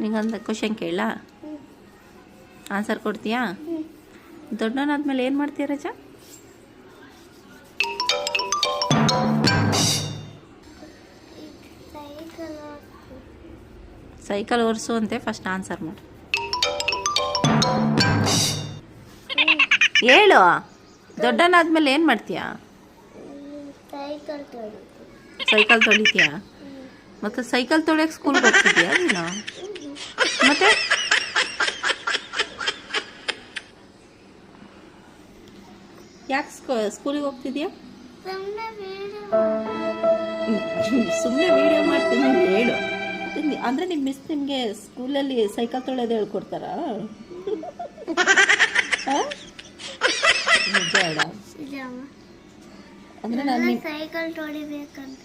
ನಿಂಗೊಂದು question ಕೇಳ. Answer ಕೊಡ್ತೀಯಾ? ದೊಡ್ಡವನಾದ್ಮೇಲೆ ಏನು ಮಾಡ್ತೀಯ ರಜ? ಸೈಕಲ್ ಓಡಿಸು ಅಂತೆ ಫಸ್ಟ್ ಆನ್ಸರ್ ಮಾಡು. ಹೇಳು. ದೊಡ್ಡನಾದ್ಮೇಲೆ ಏನು ಮಾಡ್ತೀಯಾ? ಸೈಕಲ್ ತೊಳಿತೀಯ? ಮತ್ತು ಸೈಕಲ್ ತೊಳೆಯಕ್ಕೆ ಸ್ಕೂಲ್ಗೆ ಹೋಗ್ತಿದ್ಯಾ? ನೀನು ಮತ್ತೆ ಯಾಕೆ ಸ್ಕೂಲಿಗೆ ಹೋಗ್ತಿದ್ಯಾ? ಸುಮ್ಮನೆ ವೀಡಿಯೋ ಮಾಡ್ತೀನಿ ಹೇಳು. ಅಂದ್ರೆ ನಿಮ್ಮ ಮಿಸ್ ನಿಮಗೆ ಸ್ಕೂಲಲ್ಲಿ ಸೈಕಲ್ ತೊಳೆಯೋದು ಹೇಳ್ಕೊಡ್ತಾರಾ? ನಿಜ ಅಂದ್ರೆ ನಾನು ಸೈಕಲ್ ತೊಳಿಬೇಕಂತ.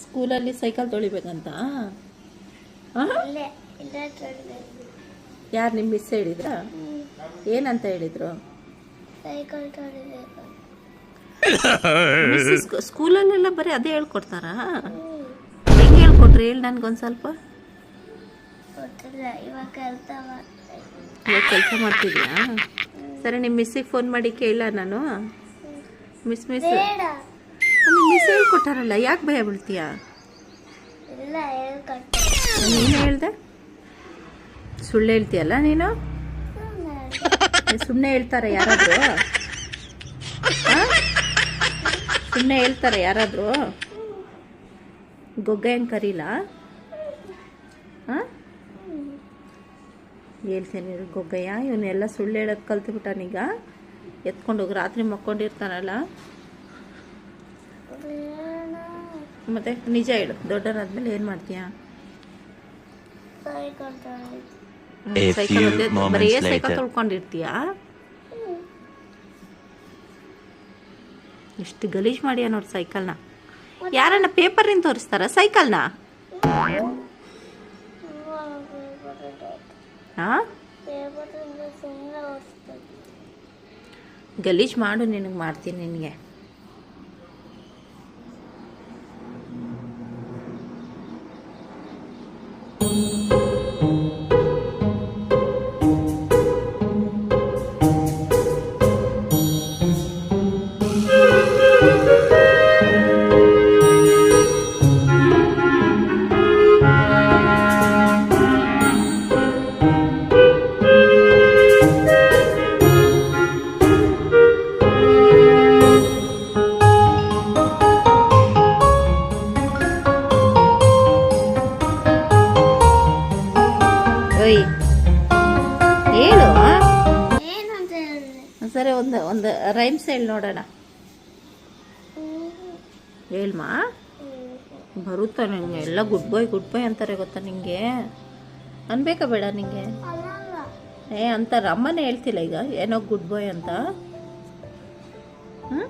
ಸ್ಕೂಲಲ್ಲಿ ಸೈಕಲ್ ತೊಳಿಬೇಕಂತ? ಯಾರು ನಿಮ್ಮ ಮಿಸ್ ಹೇಳಿದ್ರಾ? ಏನಂತ ಹೇಳಿದ್ರು? ಸೈಕಲ್ ತೊಳಿಬೇಕು ಸ್ಕೂಲಲ್ಲೆಲ್ಲ ಬರೀ ಅದೇ ಹೇಳ್ಕೊಡ್ತಾರಾ? ಹೆಂಗೆ ಹೇಳ್ಕೊಟ್ರಿ? ಹೇಳಿ ನನ್ಗೊಂದು ಸ್ವಲ್ಪ. ಗೊತ್ತಿಲ್ಲ ಇವಾಗ ಕೆಲಸ ಇವಾಗ ಕೆಲಸ ಮಾಡ್ತಿದ್ಯಾ? ಸರಿ ನಿಮ್ಮ ಮಿಸ್ಸಿಗೆ ಫೋನ್ ಮಾಡಿ ಕೇಳ ನಾನು. ಮಿಸ್ ಮಿಸ್ ಬೇಡ. ನಿಮ್ಮ ಮಿಸ್ ಹೇಳ್ಕೊಟ್ಟಾರಲ್ಲ ಯಾಕೆ ಭಯ ಬೀಳ್ತೀಯಾ? ಇಲ್ಲ ಹೇಳ್ಕೊಟ್ಟು. ನೀನು ಹೇಳ್ದೆ? ಸುಳ್ಳು ಹೇಳ್ತೀಯಲ್ಲ ನೀನು? ಸುಮ್ಮನೆ ಹೇಳ್ತಾರೆ ಯಾರಾದರೂ? ಸುಮ್ಮನೆ ಹೇಳ್ತಾರೆ ಯಾರಾದರೂ? ಗೊಗ್ಗ ಹೆಂಗೆ ಕರೀಲ? ಹೇಳ್ತೀನಿ ಗೊಗ್ಗಯ್ಯ, ಇವನ್ನೆಲ್ಲ ಸುಳ್ಳು ಕಲ್ತು ಬಿಟ್ಟಾನೀಗ ಎತ್ಕೊಂಡು ಹೋಗಿ, ರಾತ್ರಿ ಮಕ್ಕೊಂಡಿರ್ತಾನಲ್ಲ? ಮತ್ತೆ ನಿಜ ಹೇಳು, ದೊಡ್ಡನಾದ್ಮೇಲೆ ಏನು ಮಾಡ್ತೀಯಾ? ಬರೀ ಸೈಕಲ್ later. ತೊಳ್ಕೊಂಡಿರ್ತೀಯಾ? ಎಷ್ಟು ಗಲೀಜ್ ಮಾಡಿಯ ನೋಡಿ ಸೈಕಲ್ನ. ಯಾರನ್ನ ಪೇಪರಿಂದ ತೋರಿಸ್ತಾರ? ಸೈಕಲ್ನ? ಗಲೀಜ್ ಮಾಡು ನಿನಗೆ ಮಾಡ್ತೀನಿ ನಿನಗೆ. ಓಯ್ ಏನು ಸರಿ ಒಂದು ಒಂದು ರೈಮ್ಸ್ ಹೇಳಿ ನೋಡೋಣ. ಹೇಳ್ಮಾ? ಬರುತ್ತಾ ನಿಮ್ಗೆ ಎಲ್ಲ ಗುಡ್ ಬಾಯ್ ಗುಡ್ ಬಾಯ್ ಅಂತಾರೆ ಗೊತ್ತಾ ನಿಂಗೆ? ಅನ್ಬೇಕಾ ಬೇಡ ನಿಂಗೆ? ಏ ಅಂತ ಅಮ್ಮನೇ ಹೇಳ್ತಿಲ್ಲ ಈಗ? ಏನೋ ಗುಡ್ ಬಾಯ್ ಅಂತ? ಹ್ಞೂ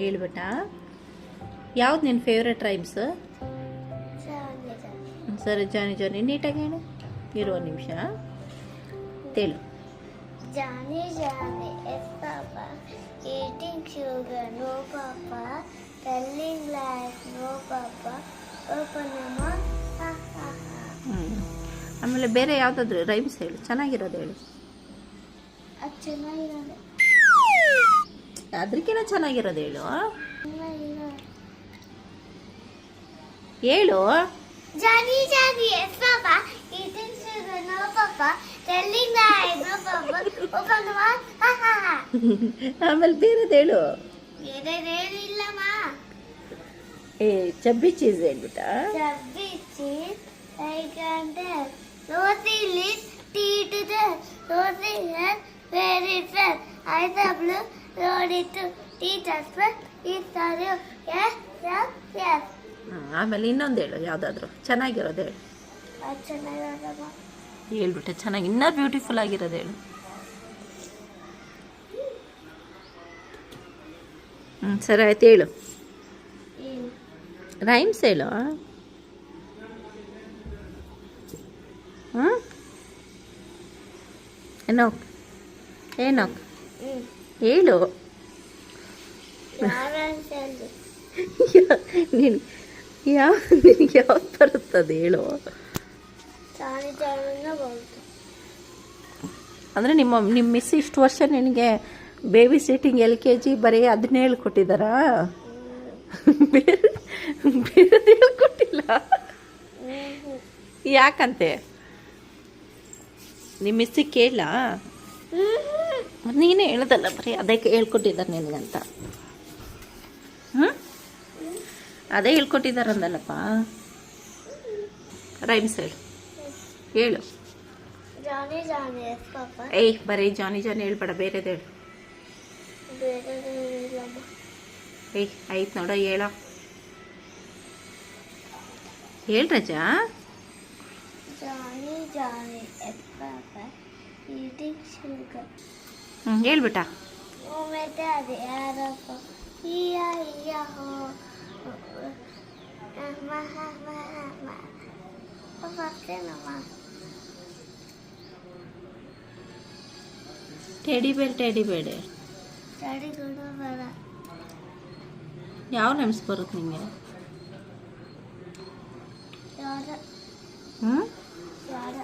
ಹೇಳ್ಬಿಟ್ಟ? ಯಾವ್ದು ನಿನ್ನ ಫೇವ್ರೆಟ್ ರೈಮ್ಸ್ ಸರಿ ಜಾನಿ ಜಾನಿ ನೀಟಾಗಿ ಹೇಳು. ಇರುವ ನಿಮಿಷ. ತೇಳು. Johnny Johnny yes papa. Eating sugar no papa. Telling life no papa. Open. ಆಮೇಲೆ ಬೇರೆ ಯಾವುದಾದ್ರು ರೈಮ್ಸ್ ಹೇಳು. ಚೆನ್ನಾಗಿರೋದು ಹೇಳು. ಚೆನ್ನಾಗಿರೋದು. ಅದಕ್ಕಿಂತ ಚೆನ್ನಾಗಿರೋದು ಹೇಳು. ಹೇಳು. Johnny, Johnny, yes, Papa. Eating sugar, no, Papa. Telling lies, no, Papa. Open your mouth, ha, ha, ha. ಆಮೇಲೆ ಬೇರೆದು ಹೇಳು ಬೇರೆದೇನಿಲ್ಲಮ್ಮ ಏ ಚಬ್ಬಿ ಚೀಸ್ ಹೇಳ್ಬಿಟ್ಟ Chubby cheese, like and that. Rosy lips, tea to the rosy hair, very fair. Eyes are blue, road it to teach us well. It's are you? Yes, yes, yes. ಹ್ಮ್, ಆಮೇಲೆ ಇನ್ನೊಂದು ಹೇಳು ಯಾವುದಾದ್ರು? ಚೆನ್ನಾಗಿರೋದು ಹೇಳು. ಅದು ಚೆನ್ನಾಗಿರೋದಮ್ಮ ಹೇಳ್ಬಿಟ್ಟೆ ಚೆನ್ನಾಗಿ ಇನ್ನೂ ಬ್ಯೂಟಿಫುಲ್ ಆಗಿರೋದು ಹೇಳು. ಹ್ಞೂ ಸರಿ ಆಯ್ತು ಹೇಳು. ಏನು ರೈಮ್ಸ್ ಹೇಳು ಹ್ಞೂ ಏನೋಕ್ ಏನೋಕ್ ಹ್ಞೂ ಹೇಳು. ಯಾರು ಅಂತ ಹೇಳಿ. ನೀನು ಯಾ ನಿನಗೆ ಯಾವ್ದು ಬರುತ್ತದೆ ಹೇಳು. ಅಂದರೆ ನಿಮ್ಮ ನಿಮ್ಮ ಮಿಸ್ ಇಷ್ಟು ವರ್ಷ ನಿನಗೆ baby sitting L K G ಬರೀ ಅದನ್ನೇ ಹೇಳ್ಕೊಟ್ಟಿದ್ದಾರಾ ಬೇರೆ ಬೇರೆ ಹೇಳ್ಕೊಟ್ಟಿಲ್ಲ ಯಾಕಂತೆ? ನಿಮ್ಮ ಮಿಸ್ಸಿಗೆ ಕೇಳ ನೀನೇ ಹೇಳ್ದಲ್ಲ ಬರೀ ಅದಕ್ಕೆ ಹೇಳ್ಕೊಟ್ಟಿದ್ದಾರೆ ನಿನಗಂತ ಹ್ಞೂ ಅದೇ ಹೇಳ್ಕೊಟ್ಟಿದ್ದಾರಂದಲ್ಲಪ್ಪ ರೈಮ್ಸ್ ಹೇಳು. ಹೇಳು. ಜಾನಿ ಜಾನಿ ಎಸ್ ಪಾಪ. ಏಯ್ ಬರೀ ಜಾನಿ ಜಾನಿ ಹೇಳ್ಬೇಡ ಬೇರೆದು ಹೇಳು. ಬೇರೆ ಇಲ್ಲಮ್ಮ ಏಯ್ ಆಯ್ತು ನೋಡ ಹೇಳ. ಹೇಳ್ ರಜಾ. Johnny Johnny yes papa. Eating sugar. ಹ್ಞೂ ಹೇಳ್ಬಿಟ್ಟ. ಮತ್ತೆ ಅದು ಯಾರಪ್ಪ ಇಯ ಇಯ ಹೋ ಮಹ ಮಹ ಮಹ ಮತ್ತೇನಮ್ಮ ಟೆಡಿ ಬೇಡ ಟೆಡಿ ಬೇಡ ಗಾಡಿ ಕೂಡ ಬೇಡ ಯಾವ ನೆಮ್ಸ್ ಬರುತ್ತೆ ನಿಂಗೆ ಯಾರ ಹ್ಞೂ ಯಾರ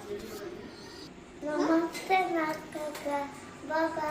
ನಮಸ್ತೆ ನಾಟಕ ಬಾಬಾ